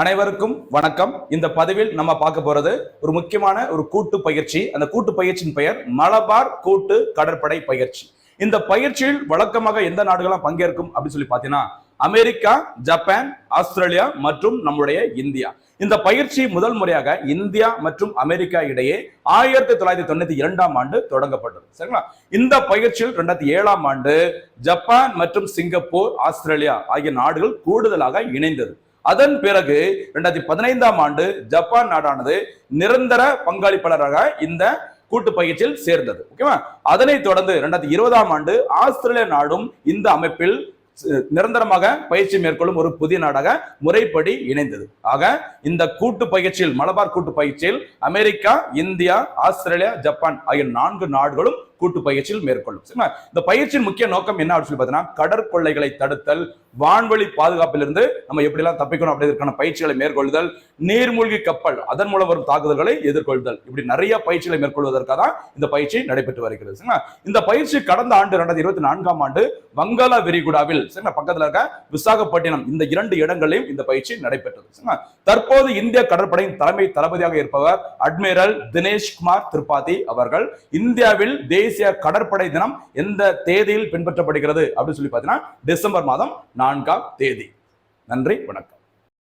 அனைவருக்கும் வணக்கம். இந்த பதிவில் நம்ம பார்க்க போறது ஒரு முக்கியமான ஒரு கூட்டு பயிற்சி. அந்த கூட்டு பயிற்சியின் பெயர் மலபார் கூட்டு கடற்படை பயிற்சி. இந்த பயிற்சியில் வழக்கமாக எந்த நாடுகளும் பங்கேற்கும் அப்படின்னு சொல்லி பார்த்தீங்கன்னா அமெரிக்கா ஜப்பான் ஆஸ்திரேலியா மற்றும் நம்முடைய இந்தியா. இந்த பயிற்சி முதல் முறையாக இந்தியா மற்றும் அமெரிக்கா இடையே ஆயிரத்தி தொள்ளாயிரத்தி தொண்ணூத்தி இரண்டாம் ஆண்டு தொடங்கப்பட்டது. சரிங்களா? இந்த பயிற்சியில் ரெண்டாயிரத்தி ஏழாம் ஆண்டு ஜப்பான் மற்றும் சிங்கப்பூர் ஆஸ்திரேலியா ஆகிய நாடுகள் கூடுதலாக இணைந்தது. அதன் பிறகு ரெண்டாயிரத்தி பதினைந்தாம் ஆண்டு ஜப்பான் நாடானது நிரந்தர பங்காளிப்பாளராக இந்த கூட்டு பயிற்சியில் சேர்ந்தது. ஓகேவா? அதனைத் தொடர்ந்து ரெண்டாயிரத்தி இருபதாம் ஆண்டு ஆஸ்திரேலிய நாடும் இந்த அமைப்பில் நிரந்தரமாக பயிற்சி மேற்கொள்ளும் ஒரு புதிய நாடாக முறைப்படி இணைந்தது. ஆக இந்த கூட்டு பயிற்சியில் மலபார் கூட்டு பயிற்சியில் அமெரிக்கா இந்தியா ஆஸ்திரேலியா ஜப்பான் ஆகிய நான்கு நாடுகளும் கூட்டு பயிற்சியில் மேற்கொள்ளும் சரிங்களா? இந்த பயிற்சியின் முக்கிய நோக்கம் என்ன அப்படின்னு சொல்லி பார்த்தீங்கன்னா கடற்கொள்ளைகளை தடுத்தல் வான்வழி பாதுகாப்பிலிருந்து நம்ம எப்படிலாம் தப்பிக்கணும் அப்படிங்கிறதுக்கான பயிற்சிகளை மேற்கொள்ளுதல் நீர்மூழ்கி கப்பல் அதன் மூலம் வரும் தாக்குதல்களை எதிர்கொள்ளுதல் இப்படி நிறைய பயிற்சிகளை மேற்கொள்வதற்காக தான் இந்த பயிற்சி நடைபெற்று வருகிறது சரிங்களா? இந்த பயிற்சி கடந்த ஆண்டு ரெண்டாயிரத்தி இருபத்தி நான்காம் ஆண்டு வங்காள விரிகுடாவில் சரிங்களா பக்கத்தில் இருக்க விசாகப்பட்டினம் இந்த இரண்டு இடங்களையும் இந்த பயிற்சி நடைபெற்றது சரிங்களா? தற்போது இந்திய கடற்படையின் தலைமை தளபதியாக இருப்பவர் அட்மிரல் தினேஷ் குமார் திரிபாதி அவர்கள் இந்தியாவில் தேசிய தேசிய கடற்படை தினம் எந்த தேதியில் பின்பற்றப்படுகிறது? அப்படின்னு சொல்லி பார்த்தீங்கன்னா டிசம்பர் மாதம் நான்காம் தேதி. நன்றி வணக்கம்.